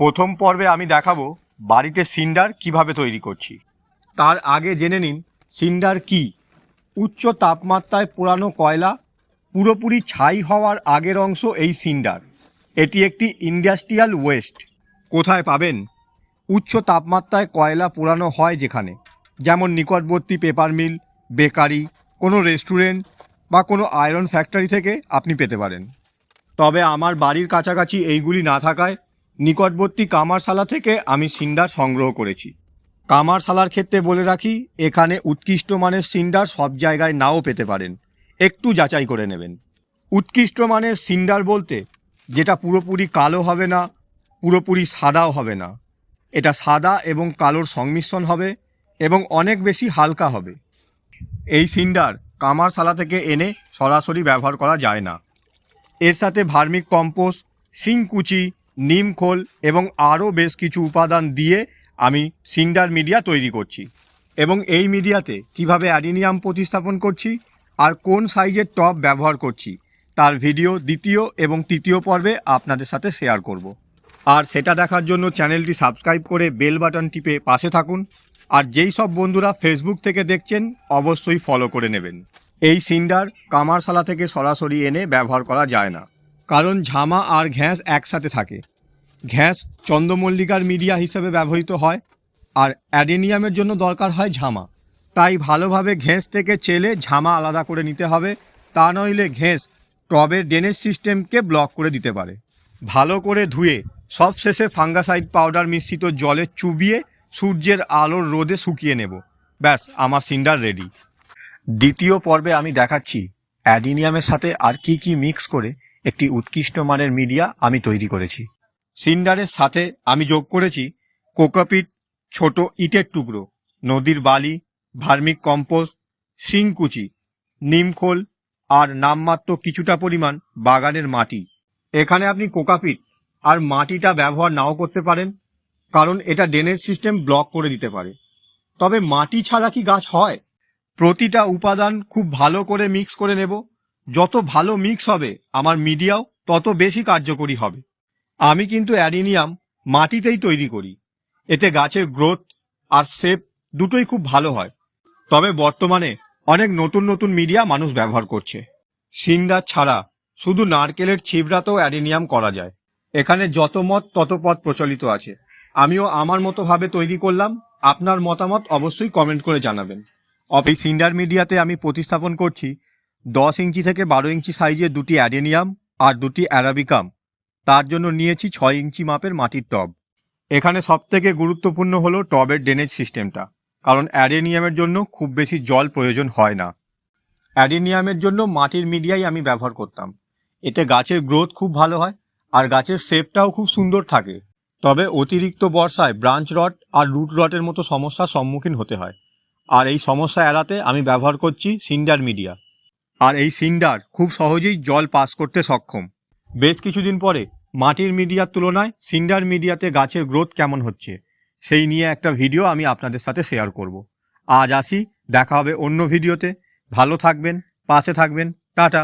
প্রথম পর্বে আমি দেখাবো বাড়িতে সিন্ডার কীভাবে তৈরি করছি। তার আগে জেনে নিন সিন্ডার কি। উচ্চ তাপমাত্রায় পোড়ানো কয়লা পুরোপুরি ছাই হওয়ার আগের অংশ এই সিন্ডার। এটি একটি ইন্ডাস্ট্রিয়াল ওয়েস্ট। কোথায় পাবেন? উচ্চ তাপমাত্রায় কয়লা পোড়ানো হয় যেখানে? যেমন নিকটবর্তী পেপার মিল, বেকারি, কোনো রেস্টুরেন্ট বা কোনো আয়রন ফ্যাক্টরি থেকে আপনি পেতে পারেন। তবে আমার বাড়ির কাছাকাছি এইগুলি না থাকায় নিকটবর্তী কামারশালা থেকে আমি সিন্ডার সংগ্রহ করেছি। কামারশালার ক্ষেত্রে বলে রাখি, এখানে উৎকৃষ্ট মানের সিন্ডার সব জায়গায় নাও পেতে পারেন। একটু যাচাই করে নেবেন। উৎকৃষ্ট মানের সিন্ডার বলতে যেটা পুরোপুরি কালো হবে না, পুরোপুরি সাদাও হবে না। এটা সাদা এবং কালোর সংমিশ্রণ হবে এবং অনেক বেশি হালকা হবে। এই সিন্ডার কামারশালা থেকে এনে সরাসরি ব্যবহার করা যায় না। এর সাথে ভার্মিক কম্পোস্ট, শিংকুচি নিমখোল এবং আরও বেশ কিছু উপাদান দিয়ে আমি সিন্ডার মিডিয়া তৈরি করছি। এবং এই মিডিয়াতে কীভাবে অ্যাডিনিয়াম প্রতিস্থাপন করছি আর কোন সাইজের টপ ব্যবহার করছি তার ভিডিও দ্বিতীয় এবং তৃতীয় পর্বে আপনাদের সাথে শেয়ার করব। আর সেটা দেখার জন্য চ্যানেলটি সাবস্ক্রাইব করে বেল বাটন টিপে পাশে থাকুন। আর যেই সব বন্ধুরা ফেসবুক থেকে দেখছেন, অবশ্যই ফলো করে নেবেন। এই সিন্ডার কামারশালা থেকে সরাসরি এনে ব্যবহার করা যায় না। কারণ ঝামা আর ঘ্যাঁস একসাথে থাকে। ঘ্যাঁস চন্দ্রমল্লিকার মিডিয়া হিসেবে ব্যবহৃত হয় আর অ্যাডেনিয়ামের জন্য দরকার হয় ঝামা। তাই ভালোভাবে ঘেঁস থেকে চেলে ঝামা আলাদা করে নিতে হবে। তা নইলে ঘেঁস টবের ড্রেনেজ সিস্টেমকে ব্লক করে দিতে পারে। ভালো করে ধুয়ে সব শেষে ফাঙ্গাসাইড পাউডার মিশ্রিত জলে চুবিয়ে সূর্যের আলোর রোদে শুকিয়ে নেব। ব্যাস, আমার সিন্ডার রেডি। দ্বিতীয় পর্বে আমি দেখাচ্ছি অ্যাডিনিয়ামের সাথে আর কি কি মিক্স করে একটি উৎকৃষ্ট মানের মিডিয়া আমি তৈরি করেছি। সিন্ডারের সাথে আমি যোগ করেছি কোকোপিট, ছোট ইটের টুকরো, নদীর বালি, ভার্মিক কম্পোস্ট, শিংকুচি নিমখোল আর নামমাত্র কিছুটা পরিমাণ বাগানের মাটি। এখানে আপনি কোকাপিট আর মাটিটা ব্যবহার নাও করতে পারেন, কারণ এটা ড্রেনেজ সিস্টেম ব্লক করে দিতে পারে। তবে মাটি ছাড়া কি গাছ হয়? প্রতিটা উপাদান খুব ভালো করে মিক্স করে নেব যত ভালো মিক্স হবে আমার মিডিয়াও তত বেশি কার্যকরী হবে। আমি কিন্তু অ্যাডিনিয়াম মাটিতেই তৈরি করি। এতে গাছের গ্রোথ আর শেপ দুটোই খুব ভালো হয়। তবে বর্তমানে অনেক নতুন নতুন মিডিয়া মানুষ ব্যবহার করছে। সিন্ডার ছাড়া শুধু নারকেলের ছিবড়াতেও অ্যাডিনিয়াম করা যায়। এখানে যত মত তত পথ প্রচলিত আছে। আমিও আমার মতো ভাবে তৈরি করলাম। আপনার মতামত অবশ্যই কমেন্ট করে জানাবেন। এই সিন্ডার মিডিয়াতে আমি প্রতিস্থাপন করছি। দশ ইঞ্চি থেকে বারো ইঞ্চি সাইজের দুটি অ্যাডেনিয়াম আর দুটি অ্যারাবিকাম। তার জন্য নিয়েছি ছয় ইঞ্চি মাপের মাটির টব। এখানে সবথেকে গুরুত্বপূর্ণ হলো টবের ড্রেনেজ সিস্টেমটা, কারণ অ্যাডেনিয়ামের জন্য খুব বেশি জল প্রয়োজন হয় না। অ্যাডেনিয়ামের জন্য মাটির মিডিয়াই আমি ব্যবহার করতাম। এতে গাছের গ্রোথ খুব ভালো হয় আর গাছের শেপটাও খুব সুন্দর থাকে। তবে অতিরিক্ত বর্ষায় ব্রাঞ্চ রট আর রুট রটের মতো সমস্যার সম্মুখীন হতে হয়। আর এই সমস্যা এড়াতে আমি ব্যবহার করছি সিন্ডার মিডিয়া। আর এই সিন্ডার খুব সহজেই জল পাস করতে সক্ষম। বেশ কিছুদিন পরে মাটির মিডিয়ার তুলনায় সিন্ডার মিডিয়াতে গাছের গ্রোথ কেমন হচ্ছে, সেই নিয়ে একটা ভিডিও আমি আপনাদের সাথে শেয়ার করব। আজ আসি, দেখা হবে অন্য ভিডিওতে। ভালো থাকবেন, পাশে থাকবেন। টাটা।